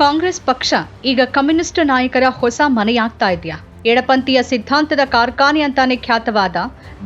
ಕಾಂಗ್ರೆಸ್ ಪಕ್ಷ ಈಗ ಕಮ್ಯುನಿಸ್ಟ್ ನಾಯಕರ ಹೊಸ ಮನೆಯಾಗ್ತಾ ಇದೆಯಾ? ಎಡಪಂಥೀಯ ಸಿದ್ಧಾಂತದ ಕಾರ್ಖಾನೆ ಅಂತಾನೆ ಖ್ಯಾತವಾದ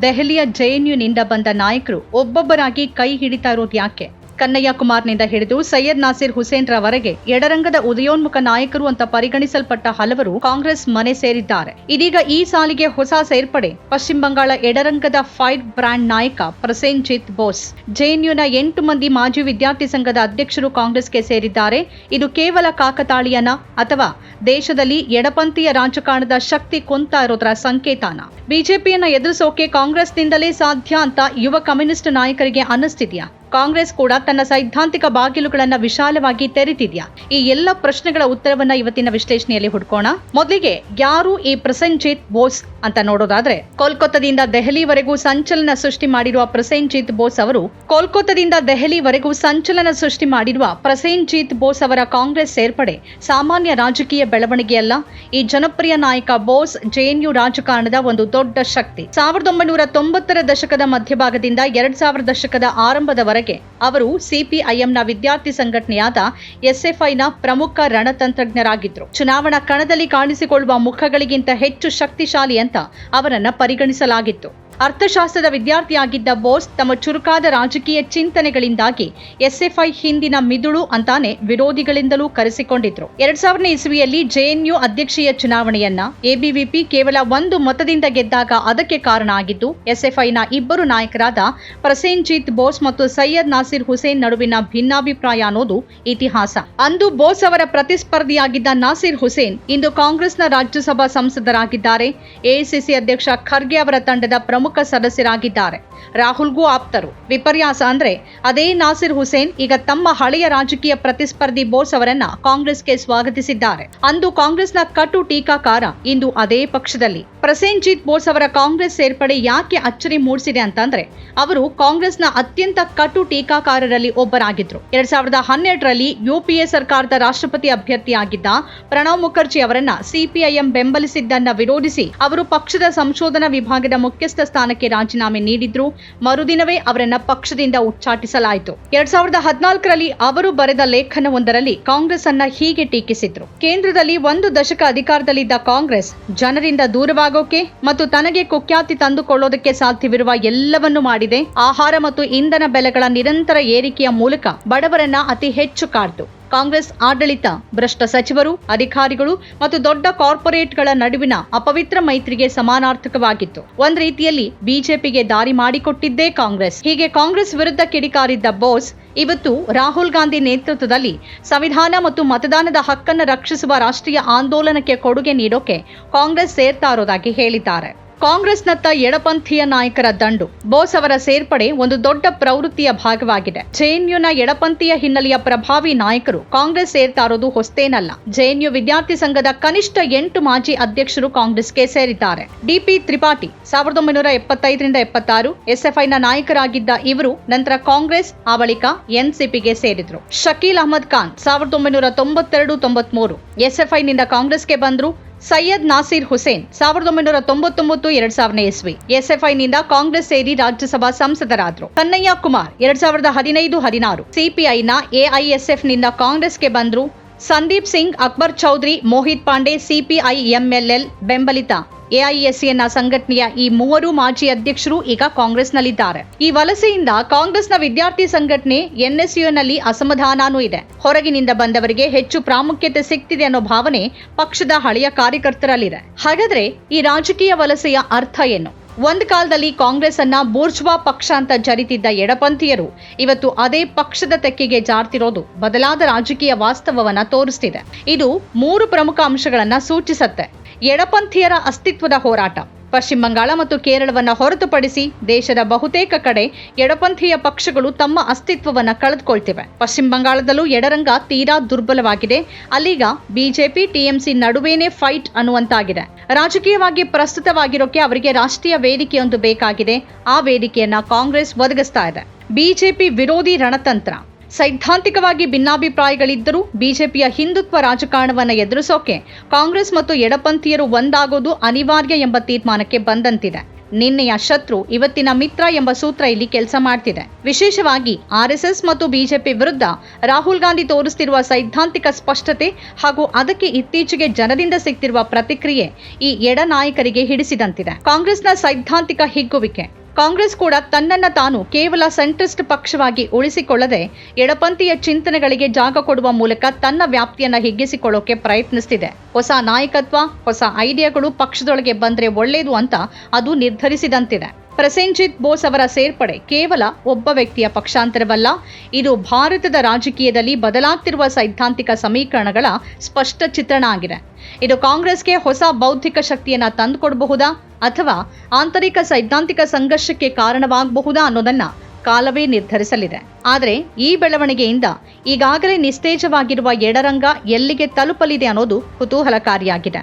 ದೆಹಲಿಯ ಜೆಎನ್ಯುನಿಂದ ಬಂದ ನಾಯಕರು ಒಬ್ಬೊಬ್ಬರಾಗಿ ಕೈ ಹಿಡಿತಾ ಇರೋದು ಯಾಕೆ? ಕನ್ನಯ್ಯ ಕುಮಾರ್ನಿಂದ ಹಿಡಿದು ಸೈಯದ್ ನಾಸಿರ್ ಹುಸೇನ್ ರವರೆಗೆ ಎಡರಂಗದ ಉದಯೋನ್ಮುಖ ನಾಯಕರು ಅಂತ ಪರಿಗಣಿಸಲ್ಪಟ್ಟ ಹಲವರು ಕಾಂಗ್ರೆಸ್ ಮನೆ ಸೇರಿದ್ದಾರೆ. ಇದೀಗ ಈ ಸಾಲಿಗೆ ಹೊಸ ಸೇರ್ಪಡೆ. ಪಶ್ಚಿಮ ಬಂಗಾಳ ಎಡರಂಗದ ಫೈಟ್ ಬ್ರ್ಯಾಂಡ್ ನಾಯಕ ಪ್ರಸೇನ್ಜಿತ್ ಬೋಸ್, ಜೆಎನ್ಯುನ ಎಂಟು ಮಂದಿ ಮಾಜಿ ವಿದ್ಯಾರ್ಥಿ ಸಂಘದ ಅಧ್ಯಕ್ಷರು ಕಾಂಗ್ರೆಸ್ಗೆ ಸೇರಿದ್ದಾರೆ. ಇದು ಕೇವಲ ಕಾಕತಾಳೀಯನ ಅಥವಾ ದೇಶದಲ್ಲಿ ಎಡಪಂಥೀಯ ರಾಜಕಾರಣದ ಶಕ್ತಿ ಕುಂತಾ ಇರೋದರ ಸಂಕೇತನ? ಬಿಜೆಪಿಯನ್ನ ಎದುರಿಸೋಕೆ ಕಾಂಗ್ರೆಸ್ನಿಂದಲೇ ಸಾಧ್ಯ ಅಂತ ಯುವ ಕಮ್ಯುನಿಸ್ಟ್ ನಾಯಕರಿಗೆ ಅನ್ನಿಸ್ತಿದ್ಯಾ? ಕಾಂಗ್ರೆಸ್ ಕೂಡ ತನ್ನ ಸೈದ್ಧಾಂತಿಕ ಬಾಗಿಲುಗಳನ್ನ ವಿಶಾಲವಾಗಿ ತೆರೆದಿದೆಯಾ? ಈ ಎಲ್ಲ ಪ್ರಶ್ನೆಗಳ ಉತ್ತರವನ್ನ ಇವತ್ತಿನ ವಿಶ್ಲೇಷಣೆಯಲ್ಲಿ ಹುಡ್ಕೋಣ. ಮೊದಲಿಗೆ ಯಾರು ಈ ಪ್ರಸನ್ಜಿತ್ ಬೋಸ್ ಅಂತ ನೋಡೋದಾದ್ರೆ, ಕೋಲ್ಕತ್ತಾದಿಂದ ದೆಹಲಿವರೆಗೂ ಸಂಚಲನ ಸೃಷ್ಟಿ ಮಾಡಿರುವ ಪ್ರಸೇನ್ಜಿತ್ ಬೋಸ್ ಅವರು, ಕೋಲ್ಕತ್ತಾದಿಂದ ದೆಹಲಿವರೆಗೂ ಸಂಚಲನ ಸೃಷ್ಟಿ ಮಾಡಿರುವ ಪ್ರಸೇನ್ಜಿತ್ ಬೋಸ್ ಅವರ ಕಾಂಗ್ರೆಸ್ ಸೇರ್ಪಡೆ ಸಾಮಾನ್ಯ ರಾಜಕೀಯ ಬೆಳವಣಿಗೆಯಲ್ಲ. ಈ ಜನಪ್ರಿಯ ನಾಯಕ ಬೋಸ್ ಜೆಎನ್ಯು ರಾಜಕಾರಣದ ಒಂದು ದೊಡ್ಡ ಶಕ್ತಿ. ಸಾವಿರದ ಒಂಬೈನೂರ ತೊಂಬತ್ತರ ದಶಕದ ಮಧ್ಯಭಾಗದಿಂದ ಎರಡ್ ಸಾವಿರ ದಶಕದ ಆರಂಭದವರೆಗೆ ಅವರು ಸಿಪಿಐಎಂನ ವಿದ್ಯಾರ್ಥಿ ಸಂಘಟನೆಯಾದ ಎಸ್ಎಫ್ಐನ ಪ್ರಮುಖ ರಣತಂತ್ರಜ್ಞರಾಗಿದ್ದರು ಚುನಾವಣಾ ಕಣದಲ್ಲಿ ಕಾಣಿಸಿಕೊಳ್ಳುವ ಮುಖಗಳಿಗಿಂತ ಹೆಚ್ಚು ಶಕ್ತಿಶಾಲಿ ಅಂತ ಅವರನ್ನ ಪರಿಗಣಿಸಲಾಗಿತ್ತು. ಅರ್ಥಶಾಸ್ತ್ರದ ವಿದ್ಯಾರ್ಥಿಯಾಗಿದ್ದ ಬೋಸ್ ತಮ್ಮ ಚುರುಕಾದ ರಾಜಕೀಯ ಚಿಂತನೆಗಳಿಂದಾಗಿ ಎಸ್ಎಫ್ಐ ಹಿಂದಿನ ಮಿದುಳು ಅಂತಾನೆ ವಿರೋಧಿಗಳಿಂದಲೂ ಕರೆಸಿಕೊಂಡಿದ್ರು. ಎರಡ್ ಸಾವಿರದ ಇಸ್ವಿಯಲ್ಲಿ ಜೆಎನ್ಯು ಅಧ್ಯಕ್ಷೀಯ ಚುನಾವಣೆಯನ್ನ ಎಬಿವಿಪಿ ಕೇವಲ ಒಂದು ಮತದಿಂದ ಗೆದ್ದಾಗ ಅದಕ್ಕೆ ಕಾರಣ ಆಗಿದ್ದು, ಎಸ್ಎಫ್ಐನ ಇಬ್ಬರು ನಾಯಕರಾದ ಪ್ರಸೇನ್ಜಿತ್ ಬೋಸ್ ಮತ್ತು ಸೈಯದ್ ನಾಸಿರ್ ಹುಸೇನ್ ನಡುವಿನ ಭಿನ್ನಾಭಿಪ್ರಾಯ ಅನ್ನೋದು ಇತಿಹಾಸ. ಅಂದು ಬೋಸ್ ಅವರ ಪ್ರತಿಸ್ಪರ್ಧಿಯಾಗಿದ್ದ ನಾಸಿರ್ ಹುಸೇನ್ ಇಂದು ಕಾಂಗ್ರೆಸ್ನ ರಾಜ್ಯಸಭಾ ಸಂಸದರಾಗಿದ್ದಾರೆ. ಎಐಸಿಸಿ ಅಧ್ಯಕ್ಷ ಖರ್ಗೆ ಅವರ ತಂಡದ ಪ್ರಮುಖ ಸದಸ್ಯರಾಗಿದ್ದಾರೆ. ರಾಹುಲ್ಗೂ ಆಪ್ತರು. ವಿಪರ್ಯಾಸ ಅಂದ್ರೆ ಅದೇ ನಾಸಿರ್ ಹುಸೇನ್ ಈಗ ತಮ್ಮ ಹಳೆಯ ರಾಜಕೀಯ ಪ್ರತಿಸ್ಪರ್ಧಿ ಬೋಸ್ ಅವರನ್ನ ಕಾಂಗ್ರೆಸ್ಗೆ ಸ್ವಾಗತಿಸಿದ್ದಾರೆ. ಅಂದು ಕಾಂಗ್ರೆಸ್ನ ಕಟು ಟೀಕಾಕಾರ ಇಂದು ಅದೇ ಪಕ್ಷದಲ್ಲಿ. ಪ್ರಸೇನ್ಜಿತ್ ಬೋಸ್ ಅವರ ಕಾಂಗ್ರೆಸ್ ಸೇರ್ಪಡೆ ಯಾಕೆ ಅಚ್ಚರಿ ಮೂಡಿಸಿದೆ ಅಂತಂದ್ರೆ ಅವರು ಕಾಂಗ್ರೆಸ್ನ ಅತ್ಯಂತ ಕಟು ಟೀಕಾಕಾರರಲ್ಲಿ ಒಬ್ಬರಾಗಿದ್ರು. ಎರಡ್ ಸಾವಿರದ ಹನ್ನೆರಡರಲ್ಲಿ ಯುಪಿಎ ಸರ್ಕಾರದ ರಾಷ್ಟ್ರಪತಿ ಅಭ್ಯರ್ಥಿಯಾಗಿದ್ದ ಪ್ರಣವ್ ಮುಖರ್ಜಿ ಅವರನ್ನ ಸಿಪಿಐಎಂ ಬೆಂಬಲಿಸಿದ್ದನ್ನ ವಿರೋಧಿಸಿ ಅವರು ಪಕ್ಷದ ಸಂಶೋಧನಾ ವಿಭಾಗದ ಮುಖ್ಯಸ್ಥ ಸ್ಥಾನಕ್ಕೆ ರಾಜೀನಾಮೆ ನೀಡಿದ್ರು. ಮರುದಿನವೇ ಅವರನ್ನ ಪಕ್ಷದಿಂದ ಉಚ್ಚಾಟಿಸಲಾಯಿತು. ಎರಡ್ ಸಾವಿರದ ಹದಿನಾಲ್ಕರಲ್ಲಿ ಅವರು ಬರೆದ ಲೇಖನವೊಂದರಲ್ಲಿ ಕಾಂಗ್ರೆಸ್ ಅನ್ನ ಹೀಗೆ ಟೀಕಿಸಿದ್ರು. ಕೇಂದ್ರದಲ್ಲಿ ಒಂದು ದಶಕ ಅಧಿಕಾರದಲ್ಲಿದ್ದ ಕಾಂಗ್ರೆಸ್ ಜನರಿಂದ ದೂರವಾಗೋಕೆ ಮತ್ತು ತನಗೆ ಕುಖ್ಯಾತಿ ತಂದುಕೊಳ್ಳೋದಕ್ಕೆ ಸಾಧ್ಯವಿರುವ ಎಲ್ಲವನ್ನೂ ಮಾಡಿದೆ. ಆಹಾರ ಮತ್ತು ಇಂಧನ ಬೆಲೆಗಳ ನಿರಂತರ ಏರಿಕೆಯ ಮೂಲಕ ಬಡವರನ್ನ ಅತಿ ಹೆಚ್ಚು ಕಾಡ್ತು. ಕಾಂಗ್ರೆಸ್ ಆಡಳಿತ, ಭ್ರಷ್ಟ ಸಚಿವರು, ಅಧಿಕಾರಿಗಳು ಮತ್ತು ದೊಡ್ಡ ಕಾರ್ಪೊರೇಟ್ಗಳ ನಡುವಿನ ಅಪವಿತ್ರ ಮೈತ್ರಿಗೆ ಸಮಾನಾರ್ಥಕವಾಗಿತ್ತು. ಒಂದ್ ರೀತಿಯಲ್ಲಿ ಬಿಜೆಪಿಗೆ ದಾರಿ ಮಾಡಿಕೊಟ್ಟಿದ್ದೇ ಕಾಂಗ್ರೆಸ್. ಹೀಗೆ ಕಾಂಗ್ರೆಸ್ ವಿರುದ್ಧ ಕಿಡಿಕಾರಿದ್ದ ಬೋಸ್ ಇವತ್ತು ರಾಹುಲ್ ಗಾಂಧಿ ನೇತೃತ್ವದಲ್ಲಿ ಸಂವಿಧಾನ ಮತ್ತು ಮತದಾನದ ಹಕ್ಕನ್ನು ರಕ್ಷಿಸುವ ರಾಷ್ಟ್ರೀಯ ಆಂದೋಲನಕ್ಕೆ ಕೊಡುಗೆ ನೀಡೋಕೆ ಕಾಂಗ್ರೆಸ್ ಸೇರ್ತಾ ಇರೋದಾಗಿ ಹೇಳಿದ್ದಾರೆ. ಕಾಂಗ್ರೆಸ್ನತ್ತ ಎಡಪಂಥೀಯ ನಾಯಕರ ದಂಡು. ಬೋಸ್ ಅವರ ಸೇರ್ಪಡೆ ಒಂದು ದೊಡ್ಡ ಪ್ರವೃತ್ತಿಯ ಭಾಗವಾಗಿದೆ. ಜೆಎನ್ಯುನ ಎಡಪಂಥೀಯ ಹಿನ್ನೆಲೆಯ ಪ್ರಭಾವಿ ನಾಯಕರು ಕಾಂಗ್ರೆಸ್ ಸೇರ್ತಾ ಇರೋದು ಹೊಸ್ತೇನಲ್ಲ ಜೆಎನ್ಯು ವಿದ್ಯಾರ್ಥಿ ಸಂಘದ ಕನಿಷ್ಠ ಎಂಟು ಮಾಜಿ ಅಧ್ಯಕ್ಷರು ಕಾಂಗ್ರೆಸ್ಗೆ ಸೇರಿದ್ದಾರೆ. ಡಿಪಿ ತ್ರಿಪಾಠಿ, ಸಾವಿರದ ಒಂಬೈನೂರ ಎಪ್ಪತ್ತೈದರಿಂದ ಎಪ್ಪತ್ತಾರು ಎಸ್ಎಫ್ಐನ ನಾಯಕರಾಗಿದ್ದ ಇವರು ನಂತರ ಕಾಂಗ್ರೆಸ್ ಆ ಬಳಿಕ ಎನ್ಸಿಪಿಗೆ ಸೇರಿದ್ರು. ಶಕೀಲ್ ಅಹಮದ್ ಖಾನ್, ಸಾವಿರದ ಒಂಬೈನೂರ ತೊಂಬತ್ತೆರಡು ತೊಂಬತ್ಮೂರು ಎಸ್ಎಫ್ಐನಿಂದ ಕಾಂಗ್ರೆಸ್ಗೆ ಬಂದ್ರು. ಸೈಯದ್ ನಾಸೀರ್ ಹುಸೇನ್ ಸಾವಿರದ ಒಂಬೈನೂರ ತೊಂಬತ್ತೊಂಬತ್ತು, ಎರಡ್ ಸಾವಿರನೇ ಇಸ್ವಿ. ಎಸ್ಎಫ್ಐನಿಂದ ಕಾಂಗ್ರೆಸ್ ಸೇರಿ ರಾಜ್ಯಸಭಾ ಸಂಸದರಾದರು. ಕನ್ನಯ್ಯ ಕುಮಾರ್ ಎರಡ್ ಸಾವಿರದ ಹದಿನೈದು, ಹದಿನಾರು ಸಿಪಿಐನ ಎಐಎಸ್ಎಫ್ನಿಂದ ಕಾಂಗ್ರೆಸ್ಗೆ ಬಂದ್ರು Sandeep Singh, Akbar Chaudhary, Mohit Pandey, CPI M L L ಬೆಂಬಲಿತ. ಎಐಎಸ್ಸಿಯನ್ನ ಸಂಘಟನೆಯ ಈ ಮೂವರು ಮಾಜಿ ಅಧ್ಯಕ್ಷರು ಈಗ ಕಾಂಗ್ರೆಸ್ನಲ್ಲಿದ್ದಾರೆ. ಈ ವಲಸೆಯಿಂದ ಕಾಂಗ್ರೆಸ್ನ ವಿದ್ಯಾರ್ಥಿ ಸಂಘಟನೆ ಎನ್ಎಸ್ಯುನಲ್ಲಿ ಅಸಮಾಧಾನನೂ ಇದೆ. ಹೊರಗಿನಿಂದ ಬಂದವರಿಗೆ ಹೆಚ್ಚು ಪ್ರಾಮುಖ್ಯತೆ ಸಿಗ್ತಿದೆ ಅನ್ನೋ ಭಾವನೆ ಪಕ್ಷದ ಹಳೆಯ ಕಾರ್ಯಕರ್ತರಲ್ಲಿದೆ. ಹಾಗಾದ್ರೆ ಈ ರಾಜಕೀಯ ವಲಸೆಯ ಅರ್ಥ ಏನು? ಒಂದ್ ಕಾಲದಲ್ಲಿ ಕಾಂಗ್ರೆಸ್ ಅನ್ನ ಬೂರ್ಜ್ವಾ ಪಕ್ಷ ಅಂತ ಜರಿತಿದ್ದ ಎಡಪಂಥೀಯರು ಇವತ್ತು ಅದೇ ಪಕ್ಷದ ತೆಕ್ಕೆಗೆ ಜಾರ್ತಿರೋದು ಬದಲಾದ ರಾಜಕೀಯ ವಾಸ್ತವವನ್ನ ತೋರಿಸ್ತಿದೆ. ಇದು ಮೂರು ಪ್ರಮುಖ ಅಂಶಗಳನ್ನ ಸೂಚಿಸುತ್ತೆ. ಎಡಪಂಥೀಯರ ಅಸ್ತಿತ್ವದ ಹೋರಾಟ. ಪಶ್ಚಿಮ ಬಂಗಾಳ ಮತ್ತು ಕೇರಳವನ್ನು ಹೊರತುಪಡಿಸಿ ದೇಶದ ಬಹುತೇಕ ಕಡೆ ಎಡಪಂಥೀಯ ಪಕ್ಷಗಳು ತಮ್ಮ ಅಸ್ತಿತ್ವವನ್ನು ಕಳೆದುಕೊಳ್ತಿವೆ. ಪಶ್ಚಿಮ ಬಂಗಾಳದಲ್ಲೂ ಎಡರಂಗ ತೀರಾ ದುರ್ಬಲವಾಗಿದೆ. ಅಲ್ಲೀಗ ಬಿಜೆಪಿ, ಟಿಎಂಸಿ ನಡುವೆನೇ ಫೈಟ್ ಅನ್ನುವಂತಾಗಿದೆ. ರಾಜಕೀಯವಾಗಿ ಪ್ರಸ್ತುತವಾಗಿರೋಕೆ ಅವರಿಗೆ ರಾಷ್ಟ್ರೀಯ ವೇದಿಕೆಯೊಂದು ಬೇಕಾಗಿದೆ. ಆ ವೇದಿಕೆಯನ್ನ ಕಾಂಗ್ರೆಸ್ ಒದಗಿಸ್ತಾ ಇದೆ. ಬಿಜೆಪಿ ವಿರೋಧಿ ರಣತಂತ್ರ. ಸೈದ್ಧಾಂತಿಕವಾಗಿ ಭಿನ್ನಾಭಿಪ್ರಾಯಗಳಿದ್ದರೂ ಬಿಜೆಪಿಯ ಹಿಂದುತ್ವ ರಾಜಕಾರಣವನ್ನು ಎದುರಿಸೋಕೆ ಕಾಂಗ್ರೆಸ್ ಮತ್ತು ಎಡಪಂಥೀಯರು ಒಂದಾಗೋದು ಅನಿವಾರ್ಯ ಎಂಬ ತೀರ್ಮಾನಕ್ಕೆ ಬಂದಂತಿದೆ. ನಿನ್ನೆಯ ಶತ್ರು ಇವತ್ತಿನ ಮಿತ್ರ ಎಂಬ ಸೂತ್ರ ಇಲ್ಲಿ ಕೆಲಸ ಮಾಡ್ತಿದೆ. ವಿಶೇಷವಾಗಿ ಆರ್ಎಸ್ಎಸ್ ಮತ್ತು ಬಿಜೆಪಿ ವಿರುದ್ಧ ರಾಹುಲ್ ಗಾಂಧಿ ತೋರಿಸ್ತಿರುವ ಸೈದ್ಧಾಂತಿಕ ಸ್ಪಷ್ಟತೆ ಹಾಗೂ ಅದಕ್ಕೆ ಇತ್ತೀಚೆಗೆ ಜನರಿಂದ ಸಿಗ್ತಿರುವ ಪ್ರತಿಕ್ರಿಯೆ ಈ ಎಡ ನಾಯಕರಿಗೆ ಹಿಡಿಸಿದಂತಿದೆ. ಕಾಂಗ್ರೆಸ್ನ ಸೈದ್ಧಾಂತಿಕ ಹಿಗ್ಗುವಿಕೆ ಕಾಂಗ್ರೆಸ್ ಕೂಡ ತನ್ನನ್ನು ತಾನು ಕೇವಲ ಸೆಂಟ್ರಿಸ್ಟ್ ಪಕ್ಷವಾಗಿ ಉಳಿಸಿಕೊಳ್ಳದೆ ಎಡಪಂಥೀಯ ಚಿಂತನೆಗಳಿಗೆ ಜಾಗ ಕೊಡುವ ಮೂಲಕ ತನ್ನ ವ್ಯಾಪ್ತಿಯನ್ನು ಹಿಗ್ಗಿಸಿಕೊಳ್ಳೋಕೆ ಪ್ರಯತ್ನಿಸ್ತಿದೆ. ಹೊಸ ನಾಯಕತ್ವ, ಹೊಸ ಐಡಿಯಾಗಳು ಪಕ್ಷದೊಳಗೆ ಬಂದರೆ ಒಳ್ಳೆಯದು ಅಂತ ಅದು ನಿರ್ಧರಿಸಿದಂತಿದೆ. ಪ್ರಸೆನ್ಜಿತ್ ಬೋಸ್ ಅವರ ಸೇರ್ಪಡೆ ಕೇವಲ ಒಬ್ಬ ವ್ಯಕ್ತಿಯ ಪಕ್ಷಾಂತರವಲ್ಲ, ಇದು ಭಾರತದ ರಾಜಕೀಯದಲ್ಲಿ ಬದಲಾಗ್ತಿರುವ ಸೈದ್ಧಾಂತಿಕ ಸಮೀಕರಣಗಳ ಸ್ಪಷ್ಟ ಚಿತ್ರಣ ಆಗಿದೆ. ಇದು ಕಾಂಗ್ರೆಸ್ಗೆ ಹೊಸ ಬೌದ್ಧಿಕ ಶಕ್ತಿಯನ್ನು ತಂದುಕೊಡಬಹುದಾ? ಅಥವಾ ಆಂತರಿಕ ಸೈದ್ಧಾಂತಿಕ ಸಂಘರ್ಷಕ್ಕೆ ಕಾರಣವಾಗಬಹುದಾ ಅನ್ನೋದನ್ನ ಕಾಲವೇ ನಿರ್ಧರಿಸಲಿದೆ. ಆದರೆ ಈ ಬೆಳವಣಿಗೆಯಿಂದ ಈಗಾಗಲೇ ನಿಸ್ತೇಜವಾಗಿರುವ ಎಡರಂಗ ಎಲ್ಲಿಗೆ ತಲುಪಲಿದೆ ಅನ್ನೋದು ಕುತೂಹಲಕಾರಿಯಾಗಿದೆ.